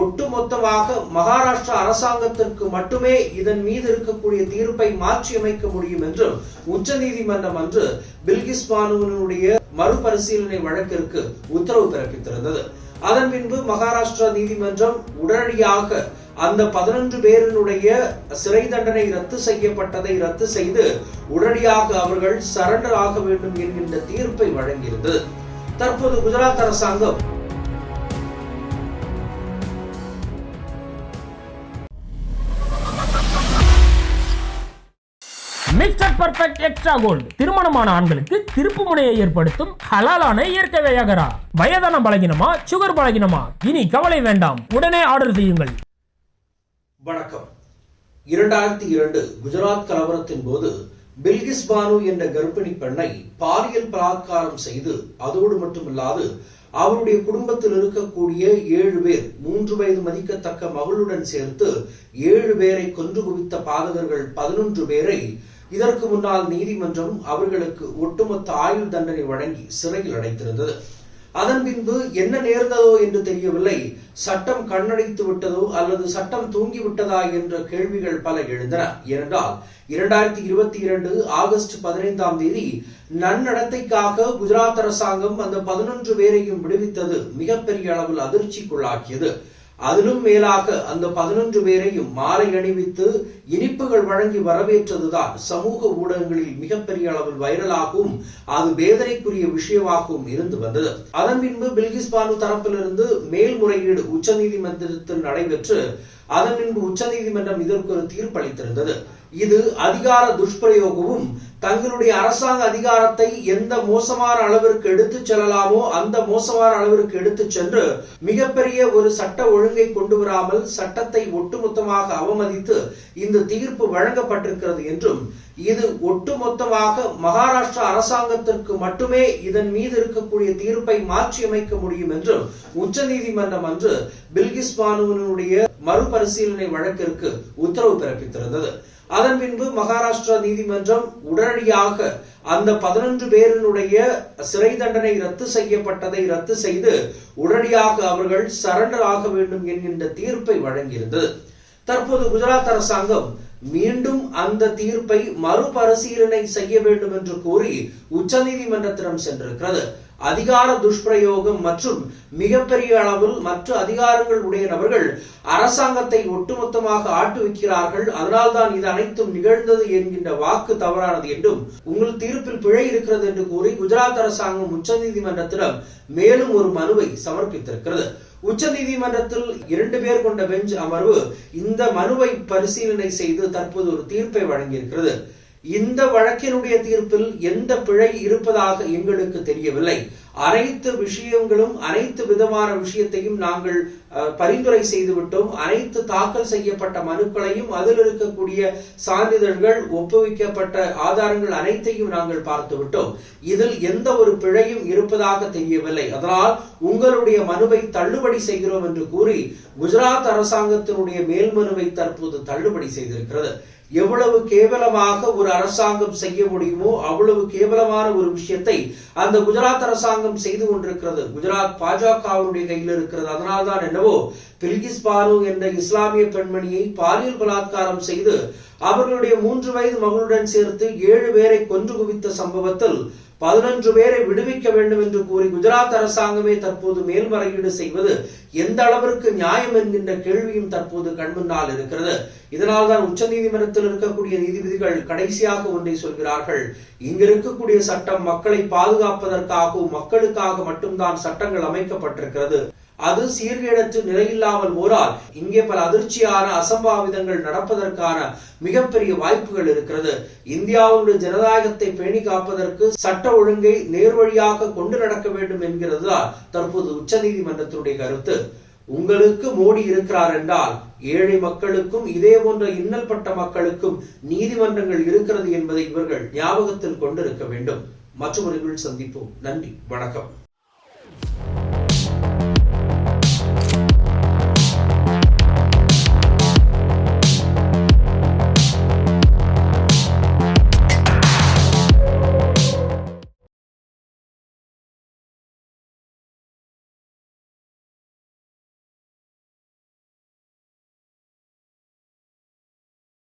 ஒட்டுமொத்தமாக மகாராஷ்டிரா அரசாங்கத்திற்கு மட்டுமே இதன் மீது இருக்கக்கூடிய தீர்ப்பை மாற்றியமைக்க முடியும் என்றும் உச்சநீதிமன்றம் அன்று பில்கிஸ் பானுவனுடைய மறுபரிசீலனை வழக்கிற்கு உத்தரவு பிறப்பித்திருந்தது. அதன் பின்பு மகாராஷ்டிரா நீதிமன்றம் உடனடியாக அந்த பதினொன்று பேரினுடைய சிறை தண்டனை ரத்து செய்யப்பட்டதை ரத்து செய்து உடனடியாக அவர்கள் சரண்டர் ஆக வேண்டும் என்கின்ற தீர்ப்பை வழங்கியிருந்தது. தற்போது குஜராத் அரசாங்கம் மிஸ்டர் பர்ஃபெக்ட் எக்ஸ்ட்ரா கோல்டு திருமணமான ஆண்களுக்கு திருப்பு முனையை ஏற்படுத்தும் ஹலாலான இயற்கை வியாகரா. வயதான பலகினமா சுகர் பலகினமா? இனி கவலை வேண்டாம். உடனே ஆர்டர் செய்யுங்கள். வணக்கம். இரண்டாயிரத்தி இரண்டு குஜராத் கலவரத்தின் போது பில்கிஸ் பானு என்ற கர்ப்பிணி பெண்ணை பாலியல் பலாத்காரம் செய்து அதோடு மட்டுமில்லாது அவருடைய குடும்பத்தில் இருக்கக்கூடிய ஏழு பேர் மூன்று வயது மதிக்கத்தக்க மகளுடன் சேர்த்து ஏழு பேரை கொன்று குவித்த பாதகர்கள் பதினொன்று பேரை இதற்கு முன்னால் நீதிமன்றம் அவர்களுக்கு ஒட்டுமொத்த ஆயுள் தண்டனை வழங்கி சிறையில் அடைத்திருந்தது. அதன் பின்பு என்ன நேர்ந்ததோ என்று தெரியவில்லை. சட்டம் கண்ணடைத்து விட்டதோ அல்லது சட்டம் தூங்கி விட்டதா என்ற கேள்விகள் பல எழுந்தன. ஏனென்றால் இரண்டாயிரத்தி இருபத்தி இரண்டு ஆகஸ்ட் பதினைந்தாம் தேதி நன்னடத்தைக்காக குஜராத் அரசாங்கம் அந்த பதினொன்று பேரையும் விடுவித்தது மிகப்பெரிய அளவில் அதிர்ச்சிக்குள்ளாக்கியது. அதிலும் மேலாக அந்த பதினொன்று பேரையும் மாலை அணிவித்து இனிப்புகள் வழங்கி வரவேற்றதுதான் சமூக ஊடகங்களில் மிகப்பெரிய அளவில் வைரலாகவும் அது வேதனைக்குரிய விஷயமாகவும் இருந்து வந்தது. அதன் பின்பு பில்கிஸ் பானு தரப்பிலிருந்து மேல்முறையீடு உச்சநீதிமன்றத்தில் நடைபெற்று அதன் பின்பு உச்சநீதிமன்றம் இதற்கு ஒரு தீர்ப்பளித்திருந்தது. இது அதிகார துஷ்பிரயோகமும் தங்களுடைய அரசாங்க அதிகாரத்தை எந்த மோசமான அளவிற்கு எடுத்துச் செல்லலாமோ அந்த மோசமான அளவிற்கு எடுத்துச் சென்று மிகப்பெரிய ஒரு சட்ட ஒழுங்கை கொண்டு வராமல் சட்டத்தை ஒட்டுமொத்தமாக அவமதித்து இந்த தீர்ப்பு வழங்கப்பட்டிருக்கிறது என்றும் இது ஒட்டுமொத்தமாக மகாராஷ்டிரா அரசாங்கத்திற்கு மட்டுமே இதன் மீது இருக்கக்கூடிய தீர்ப்பை மாற்றியமைக்க முடியும் என்றும் உச்சநீதிமன்றம் அன்று பில்கிஸ் பானுவனுடைய மறுபரிசீலனை வழக்கிற்கு உத்தரவு பிறப்பித்திருந்தது. அதன் பின்பு மகாராஷ்டிரா நீதிமன்றம் உடனடியாக அந்த பதினொன்று பேரினுடைய சிறை தண்டனை ரத்து செய்யப்பட்டதை ரத்து செய்து உடனடியாக அவர்கள் சரண்டர் ஆக வேண்டும் என்கின்ற தீர்ப்பை வழங்கியிருந்தது. தற்போது குஜராத் அரசாங்கம் மீண்டும் அந்த தீர்ப்பை மறுபரிசீலனை செய்ய வேண்டும் என்று கூறி உச்சநீதிமன்றத்திடம் சென்றிருக்கிறது. அதிகார துஷ்பிரயோகம் மற்றும் மிகப்பெரிய அளவில் மற்ற அதிகாரங்கள் உடைய நபர்கள் அரசாங்கத்தை ஒட்டுமொத்தமாக ஆட்டு வைக்கிறார்கள். அதனால்தான் இது அனைத்தும் நிகழ்ந்தது என்கின்ற வாக்கு தவறானது என்றும் உங்கள் தீர்ப்பில் பிழை இருக்கிறது என்று கூறி குஜராத் அரசாங்கம் உச்சநீதிமன்றத்திடம் மேலும் ஒரு மனுவை சமர்ப்பித்திருக்கிறது. உச்ச நீதிமன்றத்தில் இரண்டு பேர் கொண்ட பெஞ்ச் அமர்வு இந்த மனுவை பரிசீலனை செய்து தற்போது ஒரு தீர்ப்பை வழங்கியிருக்கிறது. இந்த வழக்கினுடைய தீர்ப்பில் எந்த பிழை இருப்பதாக எங்களுக்கு தெரியவில்லை. அனைத்து விஷயங்களும் அனைத்து விதமான விஷயத்தையும் நாங்கள் பரிந்துரை செய்துவிட்டோம். அனைத்து தாக்கல் செய்யப்பட்ட மனுக்களையும் அதில் இருக்கக்கூடிய சான்றிதழ்கள் ஒப்புவிக்கப்பட்ட ஆதாரங்கள் அனைத்தையும் நாங்கள் பார்த்து விட்டோம் இதில் எந்த ஒரு பிழையும் இருப்பதாக தெரியவில்லை. அதனால் உங்களுடைய மனுவை தள்ளுபடி செய்கிறோம் என்று கூறி குஜராத் அரசாங்கத்தினுடைய மேல்மனுவை தற்போது தள்ளுபடி செய்திருக்கிறது. எவ்வளவு கேவலமாக ஒரு அரசாங்கம் செய்ய முடியுமோ அவ்வளவு கேவலமான ஒரு விஷயத்தை அந்த குஜராத் அரசாங்கம் செய்து கொண்டிருக்கிறது. குஜராத் பாஜகவினுடைய கையில் இருக்கிறது. அதனால்தான் என்னவோ பில்கிஸ் பானு என்ற இஸ்லாமிய பெண்மணியை பாலியல் பலாத்காரம் செய்து அவர்களுடைய மூன்று வயது மகளுடன் சேர்த்து ஏழு பேரை கொன்று குவித்த சம்பவத்தில் பதினொன்று பேரை விடுவிக்க வேண்டும் என்று கூறி குஜராத் அரசாங்கமே தற்போது மேல்முறையீடு செய்வது எந்த அளவிற்கு நியாயம் என்கின்ற கேள்வியும் தற்போது கண்முன்னால் இருக்கிறது. இதனால் தான் உச்ச நீதிமன்றத்தில் இருக்கக்கூடிய நீதிபதிகள் கடைசியாக ஒன்றை சொல்கிறார்கள். இங்கு இருக்கக்கூடிய சட்டம் மக்களை பாதுகாப்பதற்காகவும் மக்களுக்காக மட்டும்தான் சட்டங்கள் அமைக்கப்பட்டிருக்கிறது. அது சீர்கேடற்று நிலையில்லாமல் போரால் இங்கே பல அதிர்ச்சியான அசம்பாவிதங்கள் நடப்பதற்கான மிகப்பெரிய வாய்ப்புகள் இருக்கிறது. இந்தியாவுடைய ஜனநாயகத்தை பேணி காப்பதற்கு சட்ட ஒழுங்கை நேர்வழியாக கொண்டு நடக்க வேண்டும் என்கிறதுதான் தற்போது உச்சநீதிமன்றத்தினுடைய கருத்து. உங்களுக்கு மோடி இருக்கிறார் என்றால் ஏழை மக்களுக்கும் இதே போன்ற இன்னல்பட்ட மக்களுக்கும் நீதிமன்றங்கள் இருக்கிறது என்பதை இவர்கள் ஞாபகத்தில் கொண்டிருக்க வேண்டும். மற்றொரு சந்திப்போம். நன்றி. வணக்கம்.